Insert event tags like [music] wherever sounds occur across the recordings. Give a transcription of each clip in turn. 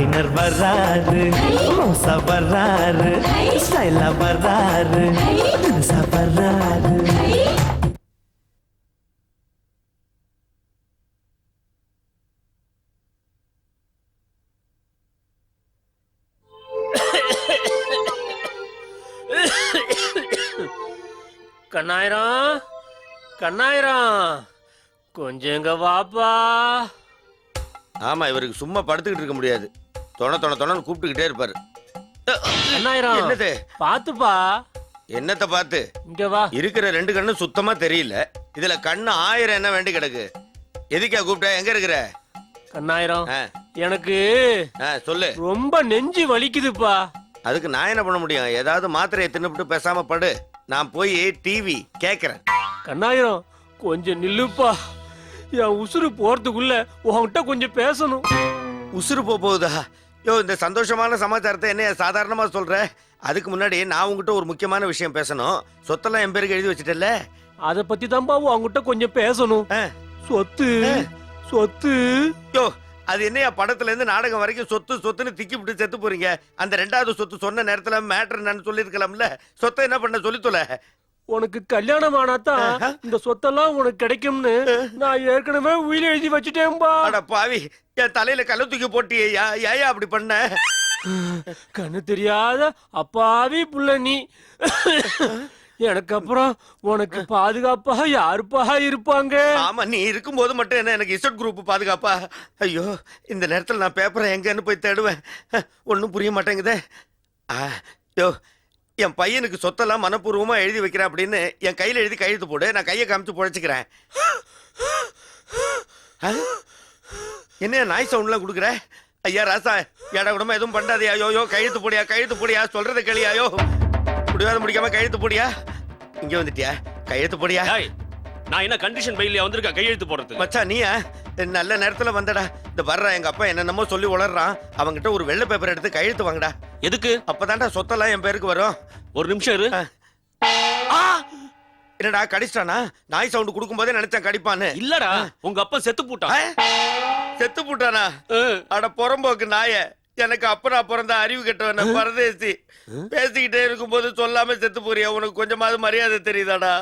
Minor வர்றாரு. மோசா வர்றாரு. ஸ்டைலா வர்றாரு. தினுசா வர்றாரு. கண்ணாயிரம். கண்ணாயிரம். கொஞ்சம் இங்க வாப்பா. ஆமா இவருக்கு சும்மா படுத்துக்கிட்டு இருக்க முடியாது. தொண தொண தொணன்னு கூப்பிட்டுக்கிட்டே இருப்பாரு. கண்ணாயிரம் என்னது? பாத்துப்பா. என்னத்த பார்த்து இங்க வா. இருக்கிற ரெண்டு கண்ணு சுத்தமா தெரியல. இதுல கண்ணு ஆயிரம் என்ன வேண்டி கிடக்கு? எதுக்கா கூப்பிட்ட? எங்க இருக்கிற? கண்ணாயிரம் ஆ, எனக்கு ஆ, சொல்லு. ரொம்ப நெஞ்சு வலிக்குதுப்பா. அதுக்கு நான் என்ன பண்ண முடியும்? ஏதாவது மாத்திரையை தின்னுபிட்டு பேசாம படு. நான் போய் டிவி கேக்குறேன். கண்ணாயிரம் கொஞ்சம் நில்லுப்பா. என் உசுறு போறதுக்குள்ள உன்கிட்ட கொஞ்சம் பேசணும். உசுறு போக போகுதா? யோ இந்த சந்தோஷமான சமாச்சாரத்தை என்ன சாதாரணமா சொல்ற? அதுக்கு முன்னாடி நான் உங்ககிட்ட ஒரு முக்கியமான விஷயம் பேசணும். சொத்தெல்லாம் என் பேருக்கு எழுதி வச்சிட்டல அத பத்தி தான்ப்பா உன்கிட்ட கொஞ்சம் பேசணும். சொத்து சொத்து. யோ அது என்னையா படத்துல இருந்து நாடகம் வரைக்கும் சொத்து சொத்துன்னு திக்கி விட்டு செத்து போறீங்க? அந்த ரெண்டாவது சொத்து சொன்ன நேரத்துல மேட்டர் நான் சொல்லிருக்கலாம்ல சொத்தை என்ன பண்ண சொல்லித்தொல? உனக்கு கல்யாணம் ஆனாதான் இந்த சொத்தெல்லாம் உனக்கு கிடைக்கும்னு நான் ஏற்கனவே உயிர் எழுதி வச்சுட்டேன்பா. அட பாவி என் தலையில கல்ல தூக்கி போட்டியா ஏயா அப்படி பண்ண? கண்ணு தெரியாத அப்பாவி புள்ள நீ. எனக்கு அப்புறம் உனக்கு பாதுகாப்பா யாருப்பா இருப்பாங்க? ஆமா நீ இருக்கும்போது மட்டும் என்ன எனக்கு இசட் குரூப் பாதுகாப்பா? ஐயோ இந்த நேரத்துல நான் பேப்பரை எங்கன்னு போய் தேடுவேன். ஒன்றும் புரிய மாட்டேங்குதே. ஆ, யோ என் பையனுக்கு சொத்தெல்லாம் மனப்பூர்வமா எழுதி வைக்கிறேன் அப்படின்னு என் கையில எழுதி கையெழுத்து போடு. நான் கையை காமிச்சு பொழைச்சிக்கிறேன் என்ன நாய் சவுண்ட்லாம் கொடுக்குற? ஐயா ராசா ஏடா குடும்பம் எதுவும் பண்ணாதே. ஐயோ யோ கையெழுத்து போடியா கையெழுத்து போடியா? சொல்றது கேளியாயோ முடியாத முடிக்காம கையெழுத்து போடியா? இங்க வந்துட்டியா? கையெழுத்து போடியா? நான் என்ன கண்டிஷன் பையில வந்திருக்கேன் கையெழுத்து போடுறதுக்கு. மச்சான் நீயா? நல்ல நேரத்துல வந்தடா. இந்த வர்றா எங்க அப்பா என்னென்னமோ சொல்லி உளறான் அவங்கிட்ட ஒரு வெள்ளை பேப்பர் எடுத்து கையெழுத்து வாங்கடா. எதுக்கு? அப்பதான்டா சொத்தெல்லாம் என் பேருக்கு வரும். ஒரு நிமிஷம் இரு. ஆ! என்னடா கடிச்சிட்டானா? நாய் சவுண்ட் கொடுக்கும்போதே நினைச்சேன் கடிப்பான்னு. இல்லடா உங்க அப்பா செத்து? போட்டான் செத்து போட்டானா? அட புறம்போக்கு நாய. எனக்கு அப்பனா பிறந்த அறிவு கெட்டவன பரதேசி. பேசிக்கிட்டே இருக்கும்போது சொல்லாம செத்து போறியா? உனக்கு கொஞ்சமாவது மரியாதை தெரியுதாடா?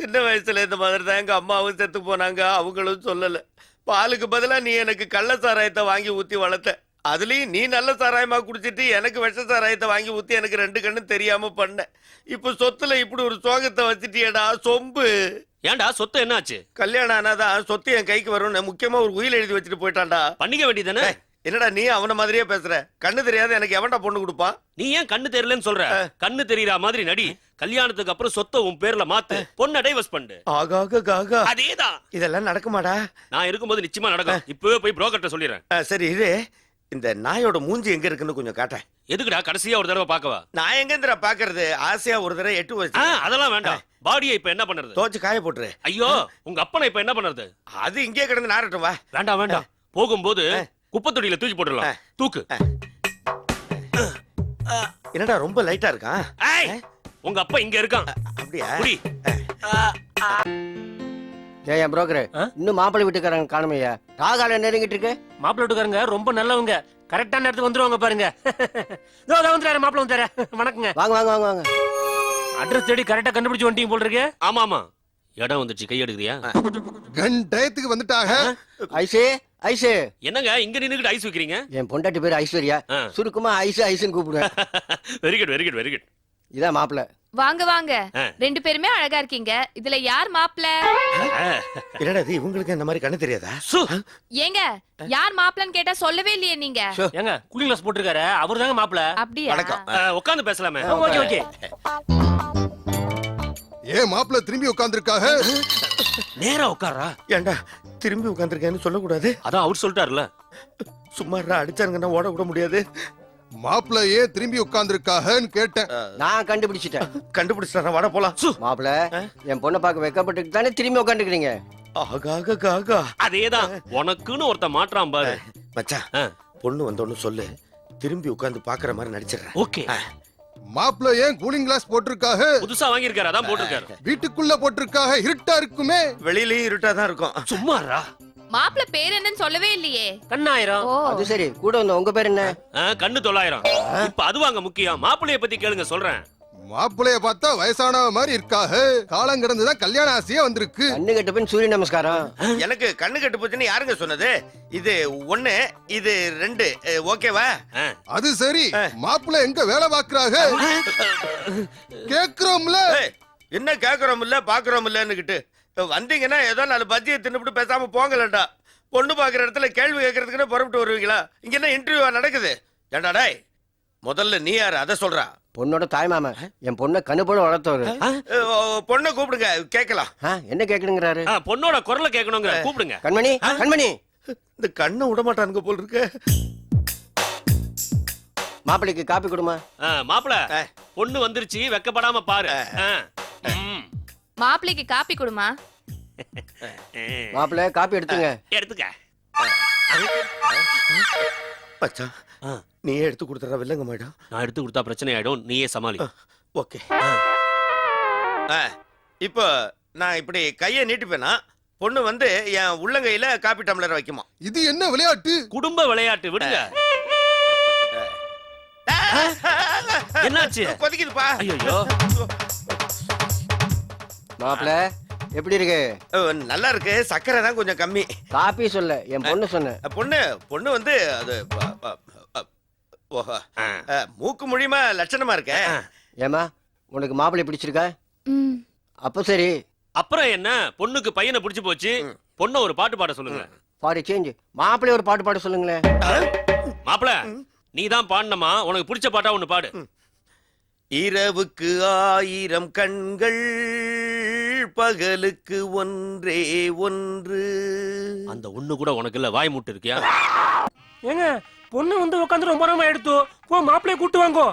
சின்ன வயசுல இந்த மாதிரி தான் எங்க அம்மாவும் செத்து போனாங்க அவங்களும் சொல்லல. பாலுக்கு பதிலா நீ எனக்கு கள்ள சாராயத்தை வாங்கி ஊத்தி வளர்த்த. அதுலயும் நீ நல்ல சாராயமா குடிச்சிட்டு எனக்கு விஷ சாராயத்தை வாங்கி ஊத்தி எனக்கு ரெண்டு கண்ணும் தெரியாம பண்ண. இப்ப சொத்துல இப்படி ஒரு சோகத்தை வச்சிட்டியடா சொம்பு. ஏன்டா சொத்து என்னாச்சு? கல்யாணம் ஆனாதான் சொத்து என் கைக்கு வரும்னு முக்கியமா ஒரு உயில் எழுதி வச்சுட்டு போயிட்டான்டா. பண்ணிக்க வேண்டியதானே என்னடா நீ அவன மாதிரியே பேசுற? கண்ணு தெரியாத எனக்கு எவன்டா பொண்ணு கொடுப்பான்? நீ ஏன் கண்ணு தெரியலன்னு சொல்ற? கண்ணு தெரியற மாதிரி நடி. கல்யாணத்துக்கு அப்புறம் சொத்தை உன் பேர்ல மாத்து. பொண்ணை டைவர்ஸ் பண்ணு. ஆகாக காகா. அதேதான். இதெல்லாம் நடக்குமாடா? நான் இருக்கும்போது நிச்சயமா நடக்கும். இப்பவே போய் புரோக்கர்ட்ட சொல்லிடுறேன். சரி இரு. இந்த நாயோட மூஞ்சி எங்க இருக்குன்னு கொஞ்சம் காட்டேன் எதுக்குடா? கடைசியா ஒரு தடவை பார்க்கவா? நான் எங்க பாக்குறது ஆசையா ஒரு தடவை எட்டு வச்சு. அதெல்லாம் வேண்டாம். பாடியை இப்ப என்ன பண்றது தோச்சு காய போட்டுரு. ஐயோ உங்க அப்பனை இப்ப என்ன பண்றது அது இங்கே கிடந்து நாரட்டும் வா. வேண்டாம் வேண்டாம். போகும்போது குப்பை தொட்டியில தூக்கி போட்டுடலாம். தூக்கு. என்னடா ரொம்ப லைட்டா இருக்கான் உங்க அப்பா இங்க இருக்கான். அப்படியா? புடி ஏயா புரோக்கர் ஆ? இன்னும் மாப்பிள்ளை வீட்டுக்காரங்க காணுமையா? ராகால நெருங்கிட்டு இருக்கு? மாப்பிள்ள வீட்டுக்காரங்க ரொம்ப நல்லவங்க. கரெக்டான நேரத்துக்கு வந்துருவாங்க பாருங்க. இதோ இதோ வந்துறாரு மாப்பிள்ள வந்துறாரு வணக்கங்க. வாங்க வாங்க வாங்க வாங்க. அட்ரஸ் தேடி கரெக்டா கண்டுபிடிச்சு வந்துட்டீங்க போல் இருக்கு ஆமா ஆமா. இடம் வந்துச்சு கை எடுக்கிறியா? கன் டயத்துக்கு வந்துட்டாக. Ice ice. என்னங்க இங்க நின்னுகிட்டு ஐஸ் வைக்கிறீங்க? என் பொண்டாட்டி பேர் ஐஸ்வர்யா. ஆ. சுருக்கமா ஐசு ஐசுன்னு கூப்பிடுவேன். Very good very good very good இதான் மாப்பிள்ளை வாங்க வாங்க. ரெண்டு பேருமே அழகா இருக்கீங்க. இதுல யார் மாப்பிள? என்னடா இது இவங்களுக்கு இந்த மாதிரி கண்ணு தெரியாதா? ஏங்க யார் மாப்பிளன்னு கேட்டா சொல்லவே இல்லையே நீங்க. ஏங்க கூலிங் கிளாஸ் போட்டிருக்காரு. அவர் தாங்க மாப்பிள்ள அப்படியா. உட்காந்து பேசலாமே. Okay okay. ஏன் மாப்பிள்ள திரும்பி உட்கார்ந்திருக்காக? நேரா உட்காரா ஏண்டா திரும்பி உட்காந்துருக்கேன்னு சொல்லக்கூடாது? அதான் அவர் சொல்லிட்டாருல சும்மா அடிச்சாருங்கன்னா ஓட கூட முடியாது. மாப்பிள்ள ஏன் திரும்பி உட்கார்ந்துருக்காகன்னு கேட்டேன். நான் கண்டுபிடிச்சிட்டேன். கண்டுபிடிச்சிட்டாரா? வட போலாம். மாப்பிள்ள என் பொண்ணை பார்க்க வெக்கப்பட்டுட்டு தானே திரும்பி உட்காந்துக்கிறீங்க ஆகாக காகா அதேதான் உனக்குன்னு ஒருத்த மாற்றான் பாரு. மச்சான். பொண்ணு வந்தோன்னு சொல்லு. திரும்பி உட்கார்ந்து பாக்குற மாதிரி நடிச்சிடுறேன். ஓகே. மாப்பிள்ள ஏன் கூலிங் கிளாஸ் போட்டிருக்காக? புதுசா வாங்கியிருக்காரு அதான் போட்டிருக்காரு. வீட்டுக்குள்ள போட்டிருக்காக இருட்டா இருக்குமே. வெளியிலயும் இருட்டா தான் இருக்கும். சும்மாறா? மாப்பிள பேர் என்னன்னு சொல்லவே இல்லையே. கண்ணாயிரம். ஓ. அது சரி. கூட வந்த உங்க பேர் என்ன? ஆ, கண்ணு தொள்ளாயிரம். இப்ப அது வாங்க முக்கியம். மாப்பிள்ளைய பத்தி கேளுங்க சொல்றேன். மாப்பிள்ளைய பார்த்தா வயசானவ மாதிரி இருக்காக காலம் கிடந்துதான் கல்யாண ஆசையே வந்திருக்கு. கண்ணு கெட்ட பின் சூரிய நமஸ்காரம். எனக்கு கண்ணு கட்டு போச்சுன்னு யாருங்க சொன்னது? இது ஒண்ணு இது ரெண்டு. அஹ், ஓகேவா? ஆ. அது சரி. மாப்பிள்ளை எங்க வேலை பாக்குறாக கேக்குறோம்ல. ஏய், என்ன கேக்குறோம் இல்ல பாக்குறோம் இல்லன்னுகிட்டு. வந்தீங்கன்னா ஏதோ நாலு பஜ்ஜியை தின்னுபிட்டு பேசாம போங்கலடா பொண்ணு பாக்குற இடத்துல கேள்வி கேட்கறதுக்குன்னு புறப்பட்டு வருவீங்களா? இங்க என்ன இன்டர்வியூவா நடக்குது? ஏண்டா டேய் முதல்ல நீ யாரு? அதை சொல்றா. பொண்ணோட தாய்மாமன் என் பொண்ணை கண்ணு போல வளர்த்தவரு பொண்ணை கூப்பிடுங்க கேட்கலாம். ஆ, என்ன கேக்குறீங்கிறாரு ஆ, பொண்ணோட குரலை கேட்கணுங்கிற கூப்பிடுங்க. கண்மணி கண்மணி. இந்த கண்ணை விட மாட்டானுங்க போல் இருக்கு. மாப்பிள்ளைக்கு காப்பி கொடுமா. ஆ, மாப்பிள ஆ. பொண்ணு வந்துருச்சு வெக்கப்படாம பாரு. மாப்பிளைக்கு காப்பி கொடுமா. மாப்பிள்ளை காப்பி எடுத்துங்க. எடுத்துக்க. மச்சான். நீயே எடுத்து கொடுத்துற வில்லங்க மேடம் நான் எடுத்து கொடுத்தா பிரச்சனை ஆயிடும் நீயே சமாளி. ஓகே. இப்போ நான் இப்படி கையை நீட்டிப்பேனா? பொண்ணு வந்து என் உள்ளங்கையில காப்பி டம்ளர் வைக்குமா? இது என்ன விளையாட்டு? குடும்ப விளையாட்டு விடுங்க. என்னாச்சு? கொதிக்குதுப்பா. ஐயோ மாப்பிள்ள எப்படி இருக்கு? நல்லா இருக்கு. சக்கரை தான் கொஞ்சம் கம்மி. காப்பி சொல்ல. என் பொண்ணு சொன்னேன். அஹ், பொண்ணு பொண்ணு வந்து அது மூக்கு மொழியுமா லட்சணமா இருக்க. ஏமா உனக்கு மாப்பிள்ளை பிடிச்சிருக்கா? அப்ப சரி. அப்புறம் என்ன? பொண்ணுக்கு பையனை பிடிச்சு போச்சு. பொண்ணை ஒரு பாட்டு பாட சொல்லுங்க. பாடி சேஞ்ச் மாப்பிள்ளை ஒரு பாட்டு பாட சொல்லுங்களேன் மாப்பிள நீ தான் பாடணுமா உனக்கு பிடிச்ச பாட்டா ஒண்ணு பாடு. இரவுக்கு ஆயிரம் கண்கள். பகலுக்கு ஒன்றே ஒன்று. அந்த ஒண்ணு கூட உனக்கு இல்ல வாய் மூட்டு இருக்கியா ஏங்க பொண்ணு வந்து உட்காந்து ரொம்ப நேரமா எடுத்து போ மாப்பிளைய கூட்டு வாங்கோ.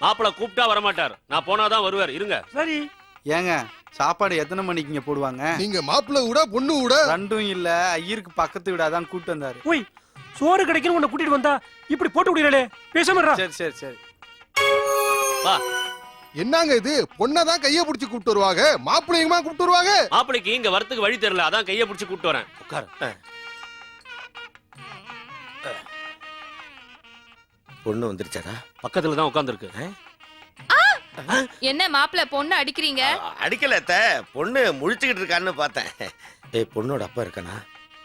மாப்பிள கூப்பிட்டா வரமாட்டார். நான் போனாதான் வருவார். இருங்க. சரி. ஏங்க சாப்பாடு எத்தனை மணிக்கு இங்க போடுவாங்க? நீங்க மாப்பிள்ளை விட பொண்ணு விட. ரெண்டும் இல்ல ஐயருக்கு பக்கத்து வீடாதான் கூட்டு வந்தாரு. ஓய் சோறு கிடைக்கணும் உன்னை கூட்டிட்டு வந்தா இப்படி போட்டு விடுறே பேசாம இருடா. சரி சரி சரி. வா. என்னங்க இது? பொண்ணதான் கைய பிடிச்சு கூப்பிட்டு வருவாங்க? மாப்பிள்ளையுமா கூப்பிட்டு வருவாங்க? மாப்பிளைக்கு இங்க வரத்துக்கு வழி தெரியல. அதான் கைய பிடிச்சு கூப்பிட்டு வரேன். உட்காரு. பொண்ணு வந்துருச்சாடா? பக்கத்துல தான் உட்காந்துருக்கு. என்ன மாப்பிள பொண்ணு அடிக்கிறீங்க? அடிக்கல. பொண்ணு முழிச்சுக்கிட்டு இருக்கான்னு பார்த்தேன். ஏய் பொண்ணோட அப்பா இருக்கானா?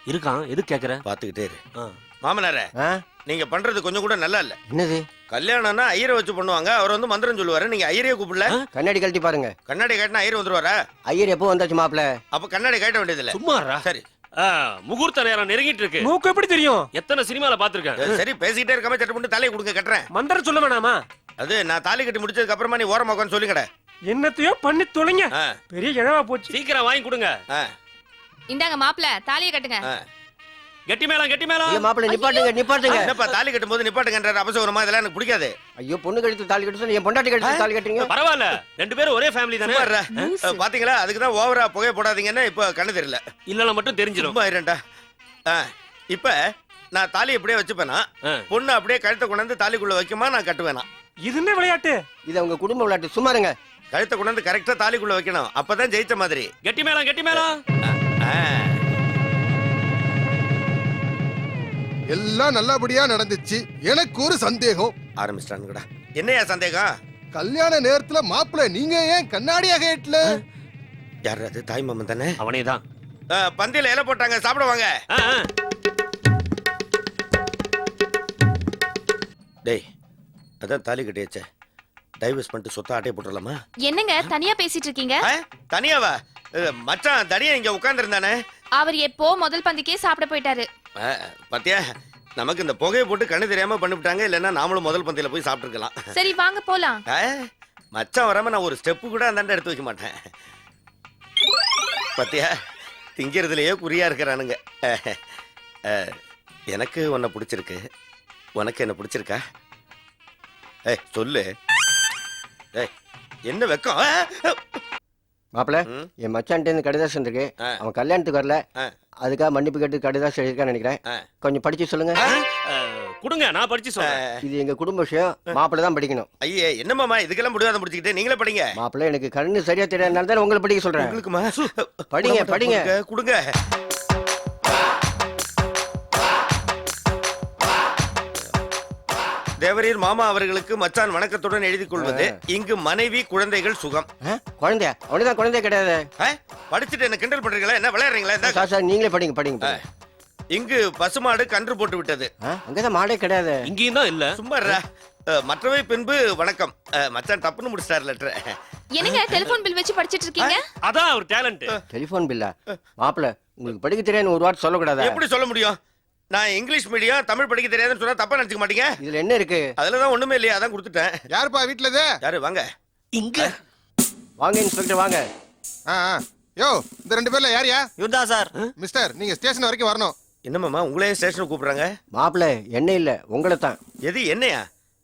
இருக்கான். எது கேக்குற? பாத்துக்கிட்டே இரு. ஆ. மாமனாரே ஆ? நீங்க பண்றது கொஞ்சம் கூட நல்லா இல்ல. என்னது? கல்யாணம்னா ஐயரை வச்சு பண்ணுவாங்க. அவர் வந்து மந்திரம் சொல்லுவாரு. நீங்க ஐயரையே கூப்பிடல? கண்ணாடி கழட்டி பாருங்க. கண்ணாடி காட்டினா ஐயர் வந்துருவாரா? ஐயர் எப்போ வந்தாச்சு மாப்பிள்ள. அப்ப கண்ணாடி காட்ட வேண்டியது இல்ல சும்மாறா. சரி. ஆ, முகூர்த்த நேரம் நெருங்கிட்டு இருக்கு. மூக்கு எப்படி தெரியும்? எத்தனை சினிமால பாத்திருக்கேன் சரி பேசிக்கிட்டே இருக்காம சட்டை பண்ணி தலையை கொடுங்க கட்டுறேன். மந்திரம் சொல்ல வேணாமா? அது நான் தாலி கட்டி முடிச்சதுக்கு அப்புறமா நீ ஓரமா உட்காந்து சொல்லிக்கட என்னத்தையோ பண்ணி தொலைங்க. பெரிய இழவா போச்சு. சீக்கிரம் வாங்கி கொடுங்க. ஆ, இந்தாங்க மாப்பிள தாலியை கட்டுங்க. கெட்டி மேளம் கெட்டி மேளம். ஐயோ மாப்பிள்ளை நிப்பாட்டுங்க நிப்பாட்டுங்க. என்னப்பா தாலி கட்டும் போது நிப்பாட்டுங்கன்ற அபசகுரமா இதெல்லாம் எனக்கு பிடிக்காது. ஐயோ பொண்ணு கழுத்து தாலி கட்ட என் பொண்டாட்டி கழுத்து தாலி கட்டுறீங்க? பரவாயில்ல. ரெண்டு பேரும் ஒரே ஃபேமிலி தானே? பாத்தீங்களா? அதுக்கு தான் ஓவரா புகை போடாதீங்கன்னு இப்போ கண்ணு தெரியல. இல்லனா மட்டும் தெரிஞ்சிடும் சும்மா இருண்டா ஆ, இப்ப நான் தாலி அப்படியே வச்சுப்பேனா. பொண்ணு அப்படியே கழுத்தை கொண்டாந்து தாலிக்குள்ள வைக்குமா? நான் கட்டுவேனா? இது என்ன விளையாட்டு? இது உங்க குடும்ப விளையாட்டு. சும்மா இருங்க. கழுத்தை கொண்டாந்து கரெக்டா தாலிக்குள்ள வைக்கணும். அப்பதான் ஜெயிச்ச மாதிரி. கெட்டி மேளம் கெட்டி மேளம். எல்லாம் நல்லபடியா நடந்துச்சு. எனக்கு ஒரு சந்தேகம். ஆரம்பிச்சிட்டானுங்கடா. என்னையா சந்தேகம்? கல்யாண நேரத்துல மாப்பிள்ளை நீங்க ஏன் கண்ணாடியாக கேட்டல யார் அது? தாய் மாமன் தானே? அவனே தான் ஆ, பந்தியில இலை போட்டாங்க. சாப்பிட வாங்க. டேய் அதான் தாலி கட்டியாச்சே. டைவர்ஸ் பண்ணிட்டு சொத்த ஆட்டையை போட்டுடலாமா என்னங்க தனியா பேசிட்டு இருக்கீங்க? தனியாவா? மச்சான் தனியா இங்க உட்கார்ந்துருந்தானே? அவர் எப்போ முதல் பந்திக்கே சாப்பிட போயிட்டாரு. பாத்தியா? நமக்கு இந்த புகையை போட்டு கண்ணு தெரியாம பண்ணிவிட்டாங்க இல்லைன்னா நாமளும் முதல் பந்தியில போய் சாப்பிட்டுருக்கலாம். சரி வாங்க போலாம். மச்சான் வராம நான் ஒரு ஸ்டெப்பு கூட அந்தாண்ட எடுத்து வைக்க மாட்டேன். பாத்தியா? திங்கிறதுலயே குறியா இருக்கிறானுங்க. எனக்கு உன்னை பிடிச்சிருக்கு. உனக்கு என்ன பிடிச்சிருக்கா? ஏய் சொல்லு. ஏய் என்ன வெக்கம்? மாப்பிள. என் மச்சான்ட்டு இருந்து கடிதாசம் இருக்கு. அவன் கல்யாணத்துக்கு வரல. அதுக்காக மன்னிப்பு கேட்டு கடிதாசம் எழுதிருக்கான்னு நினைக்கிறேன். கொஞ்சம் படிச்சு சொல்லுங்க. கொடுங்க நான் படிச்சு சொல்றேன். இது எங்க குடும்ப விஷயம். மாப்பிள்ளை தான் படிக்கணும். ஐயே என்னமாமா இதுக்கெல்லாம் முடியாத முடிச்சுக்கிட்டு நீங்களே படிங்க. மாப்பிள்ளை எனக்கு கண்ணு சரியா தெரியாதனால தான் உங்களை படிக்க சொல்றேன். உங்களுக்குமா? படிங்க, படிங்க. கொடுங்க. தேவரீர் மாமா அவர்களுக்கு மச்சான் வணக்கத்துடன் எழுதி கொள்வது இங்கு மனைவி குழந்தைகள் சுகம்? குழந்தையா? அவனுதான் குழந்தைய கிடையாது? படிச்சுட்டு என்ன கிண்டல் பண்றீங்களா? என்ன விளையாடுறீங்களா. சார் சார் நீங்களே படிங்க படிங்க. இங்கு பசுமாடு கன்று போட்டு விட்டது? அங்கதான் மாடே கிடையாது. இங்கேயும் தான் இல்ல. சும்மா மற்றவை பின்பு வணக்கம். அஹ், மச்சான் தப்புன்னு முடிச்சிட்டார் லெட்டர். என்னங்க டெலிபோன் பில் வச்சு படிச்சிட்டு இருக்கீங்க? அதான் அவர் டேலண்ட் டெலிபோன் பில்லா மாப்பிள்ளை உங்களுக்கு படிக்க தெரியாது ஒரு வார்த்தை சொல்லக்கூடாதா. எப்படி சொல்ல முடியும்? நான் இங்கிலீஷ் மீடியம் தமிழ் படிக்க தெரியாதுன்னு சொன்னா தப்பா நினைச்சுக்க மாட்டீங்க? இதுல என்ன இருக்கு? அதுலதான் ஒண்ணுமே இல்லையா அதான் கொடுத்துட்டேன். யாருப்பா வீட்டுல இது? யாரு? வாங்க. இங்க. வாங்க இன்ஸ்பெக்டர் வாங்க. ஆ, ஆ. யோ இந்த ரெண்டு பேர்ல யாரியா இவர்தான் சார். மிஸ்டர் நீங்க ஸ்டேஷன் வரைக்கும் வரணும். என்னமாமா உங்களே ஸ்டேஷனுக்கு கூப்பிடுறாங்க? மாப்பிள்ளை என்ன இல்ல உங்களை தான். எது என்னையா?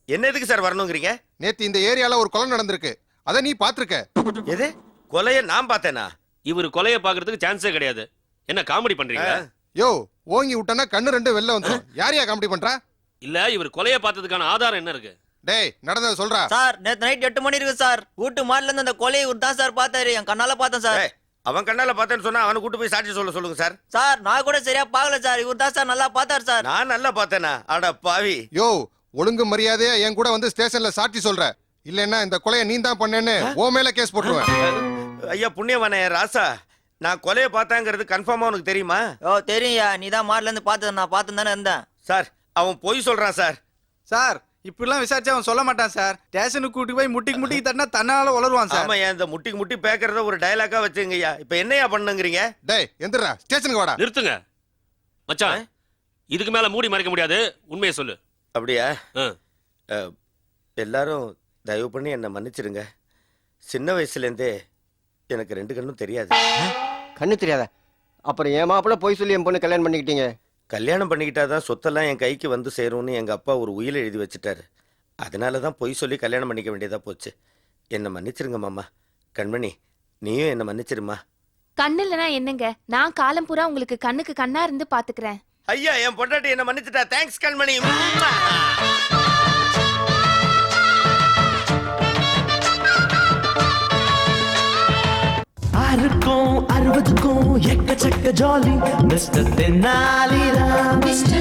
என்ன எதுக்கு சார் வரணுங்கிறீங்க? நேத்து இந்த ஏரியால ஒரு கொலை நடந்திருக்கு. அத நீ பாத்திருக்க எது? கொலைய நான் பார்த்தேனா? இவர் கொலைய பாக்குறதுக்கு சான்ஸே கிடையாது. என்ன காமெடி பண்றீங்களா? யோ ஓங்கி விட்டனா கண்ணு ரெண்டு வெளில வந்துரும். [laughs] யாரையா காமெடி பண்றா? இல்ல இவர் கொலைய பார்த்ததுக்கான ஆதாரம் என்ன இருக்கு? டேய் நடந்தத சொல்றா. சார் நேத்து நைட் எட்டு மணி இருக்கு சார். வீட்டு மாடில இருந்து அந்த கொலையை இவர் தான் சார் பார்த்தாரு. என் கண்ணால பார்த்தேன் சார். அவன் கண்ணால பார்த்தேன்னு சொன்னா அவனை கூட்டு போய் சாட்சி சொல்ல சொல்லுங்க சார். சார் நான் கூட சரியா பார்க்கல சார். இவர் தான் சார் நல்லா பார்த்தாரு சார். நான் நல்லா பார்த்தேனா? அட பாவி. யோ ஒழுங்கு மரியாதையா என் கூட வந்து ஸ்டேஷன்ல சாட்சி சொல்ற. இல்லன்னா இந்த கொலையை நீ தான் பண்ணேன்னு ஓ மேல கேஸ் போட்டுருவேன். ஐயா புண்ணியவனே ராசா. நான் கொலைய பார்த்தாங்கிறது கன்ஃபார்மா உனக்கு தெரியுமா? ஓ தெரியும்யா. நீ தான் மாடில இருந்து பார்த்தது. நான் பார்த்து தானே இருந்தேன். சார் அவன் பொய் சொல்றான் சார். சார் இப்படிலாம் விசாரிச்சு அவன் சொல்ல மாட்டான் சார். ஸ்டேஷனுக்கு கூட்டி போய் முட்டிக்கு முட்டிக்கு தட்டினா தன்னால வளருவான் சார். ஆமா ஏன் இந்த முட்டிக்கு முட்டி பேக்கறத ஒரு டயலாக்கா வச்சுங்கய்யா. இப்ப என்னையா பண்ணுங்கிறீங்க? டேய் எந்திரா ஸ்டேஷனுக்கு வாடா. நிறுத்துங்க. மச்சான் இதுக்கு மேல மூடி மறைக்க முடியாது. உண்மையை சொல்லு. அப்படியா? ஆ. அஹ், எல்லாரும் தயவு பண்ணி என்னை மன்னிச்சிடுங்க சின்ன வயசுலேருந்தே எனக்கு ரெண்டு கண்ணும் தெரியாது. கண்ணு தெரியாதா. அப்புறம் என் மாப்பிள்ளை போய் சொல்லி என் பொண்ணு கல்யாணம் பண்ணிக்கிட்டீங்க. கல்யாணம் பண்ணிக்கிட்டாதான் சொத்தெல்லாம் என் கைக்கு வந்து சேரும்னு எங்க அப்பா ஒரு உயில் எழுதி வச்சுட்டாரு. அதனால தான் பொய் சொல்லி கல்யாணம் பண்ணிக்க வேண்டியதா போச்சு. என்னை மன்னிச்சிருங்க மாமா. கண்மணி நீயும் என்னை மன்னிச்சிருமா? கண்ணு இல்லனா என்னங்க? நான் காலம் பூரா உங்களுக்கு கண்ணுக்கு கண்ணா இருந்து பாத்துக்கிறேன். ஐயா என் பொண்டாட்டி என்ன மன்னிச்சிட்டா. தேங்க்ஸ் கண்மணி. யாருக்கும் அறுபதுக்கும் எக்கச்சக்க ஜாலி மிஸ்டர் தென்னாலிராம். மிஸ்டர்